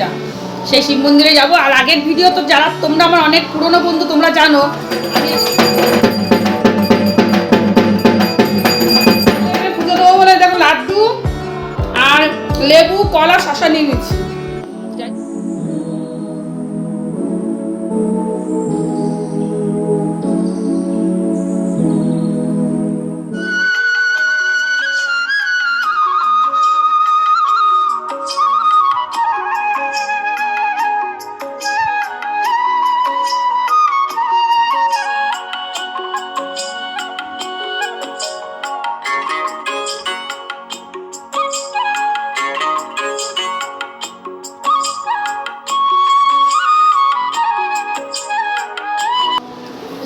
মন্দিরটা সেই শিব মন্দিরে যাব। আর আগের ভিডিও তো যারা, তোমরা আমার অনেক পুরনো বন্ধু, তোমরা জানো। পুজো দেবো বলে দেখো লাড্ডু আর লেবু, কলা, শশা নিয়ে নিচ্ছি।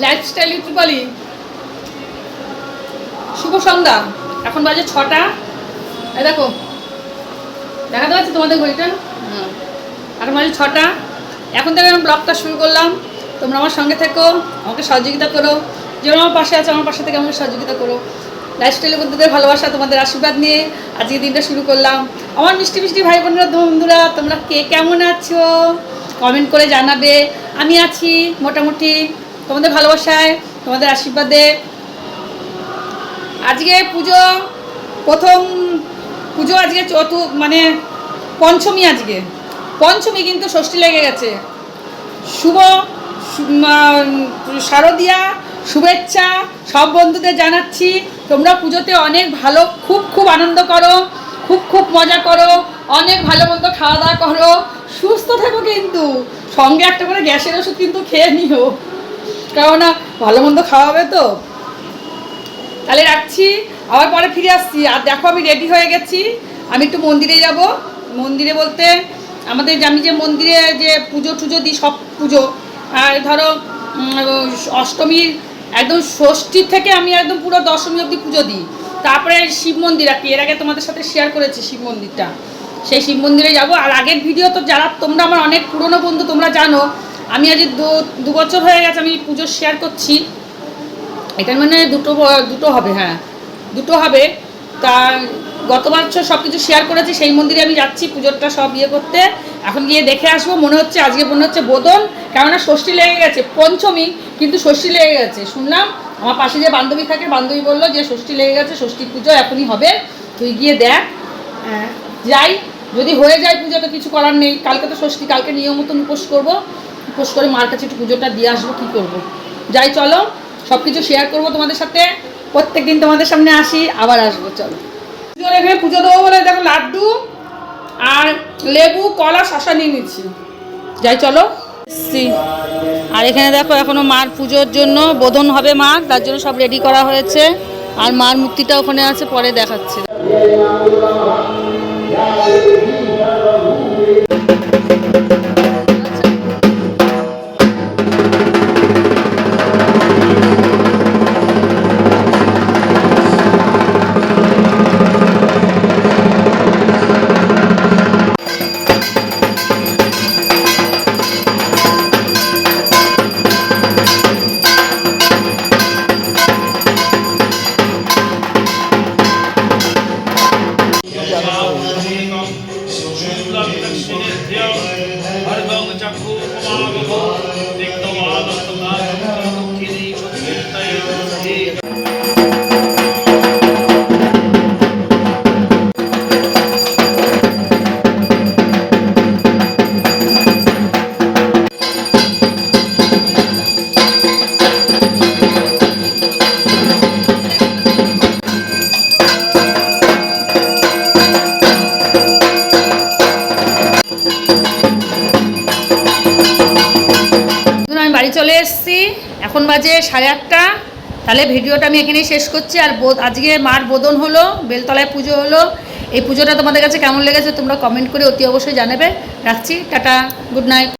লাইফস্টাইল ইউটিউবালি শুভ সন্ধ্যা। এখন বাজে ছটা। দেখো। দেখাতে পাচ্ছি তোমাদের ঘড়িটা হুম। এখন বাজে ছটা। এখন থেকে আমি ব্লগটা শুরু করলাম। তোমরা আমার সঙ্গে থেকো আমাকে সহযোগিতা করো। যেমন আমার পাশে আছে আমার পাশে থেকে আমাকে সহযোগিতা করো। লাইফস্টাইলের বন্ধুদের ভালোবাসা তোমাদের আশীর্বাদ নিয়ে আজকে দিনটা শুরু করলাম। আমার মিষ্টি মিষ্টি ভাই বোনেরা বন্ধুরা তোমরা কে কেমন আছো? কমেন্ট করে জানাবে। আমি আছি মোটামুটি তোমাদের ভালোবাসায়, তোমাদের আশীর্বাদে। আজকে পুজো, প্রথম পুজো আজকে চতুর্থ মানে পঞ্চমী আজকে। পঞ্চমী কিন্তু ষষ্ঠী লেগে গেছে। শুভ শারদিয়া, শুভেচ্ছা, সব বন্ধুদের জানাচ্ছি। তোমরা পুজোতে অনেক ভালো, খুব খুব আনন্দ করো, খুব খুব মজা করো, অনেক ভালো মন্দ খাওয়া দাওয়া করো। সুস্থ থাকো কিন্তু। সঙ্গে একটা করে গ্যাসের ওষুধ কিন্তু খেয়ে নিও। কেননা ভালো মন্দ খাওয়াবে তো। তাহলে রাখছি, আবার পরে ফিরে আসছি। আর দেখো আমি রেডি হয়ে গেছি। আমি একটু মন্দিরে যাব। মন্দিরে বলতে আমাদের আমি যে মন্দিরে যে পুজো টুজো দিই, সব পুজো, আর ধরো অষ্টমীর একদম ষষ্ঠীর থেকে আমি একদম পুরো দশমী অবধি পুজো দিই। তারপরে শিব মন্দির আর কি, এর আগে তোমাদের সাথে শেয়ার করেছি শিব মন্দিরটা। সেই শিব মন্দিরে যাব। আর আগের ভিডিও তো যারা, তোমরা আমার অনেক পুরনো বন্ধু, তোমরা জানো আমি আজ দু বছর হয়ে গেছে আমি পুজো শেয়ার করছি। এটার মানে দুটো দুটো হবে হ্যাঁ। দুটো হবে। তা গত বছর সব কিছু শেয়ার করেছি সেই মন্দিরে আমি যাচ্ছি পুজোরটা সব ইয়ে করতে। এখন গিয়ে দেখে আসব মনে হচ্ছে আজকে মনে হচ্ছে বোদন। কেননা ষষ্ঠী লেগে গেছে পঞ্চমী কিন্তু ষষ্ঠী লেগে গেছে। শুনলাম আমার পাশে যে বান্ধবী থাকে বান্ধবী বলল যে ষষ্ঠী লেগে গেছে ষষ্ঠী পুজো এখনই হবে। তুই গিয়ে দেখ। আহ, যাই যদি হয়ে যায় পুজো তো কিছু করার নেই। কালকে তো ষষ্ঠী কালকে নিয়ম মতন উপোস করব। উপোস করে মার কাছে একটু পুজোটা দিয়ে আসব, কী করব? যাই, চলো সব কিছু শেয়ার করব তোমাদের সাথে। প্রত্যেক দিন তোমাদের সামনে আসি, আবার আসব, চলো। পুজোর এখানে পুজো দেবো বলে দেখো লাড্ডু আর লেবু, কলা, শশা নিয়ে নিচ্ছি। যাই, চলো। আর এখানে দেখো, এখনও মার পুজোর জন্য বোধন হবে মার তার জন্য সব রেডি করা হয়েছে। আর মার মূর্তিটা ওখানে আছে, পরে দেখাচ্ছে। এসেছি। এখন বাজে সাড়ে আটটা। তাহলে ভিডিওটা আমি এখানেই শেষ করছি। আর আজকে মার বোদন হলো, বেলতলায় পুজো হলো। এই পুজোটা তোমাদের কাছে কেমন লেগেছে তোমরা কমেন্ট করে অতি অবশ্যই জানাবে। রাখছি, টাটা গুড নাইট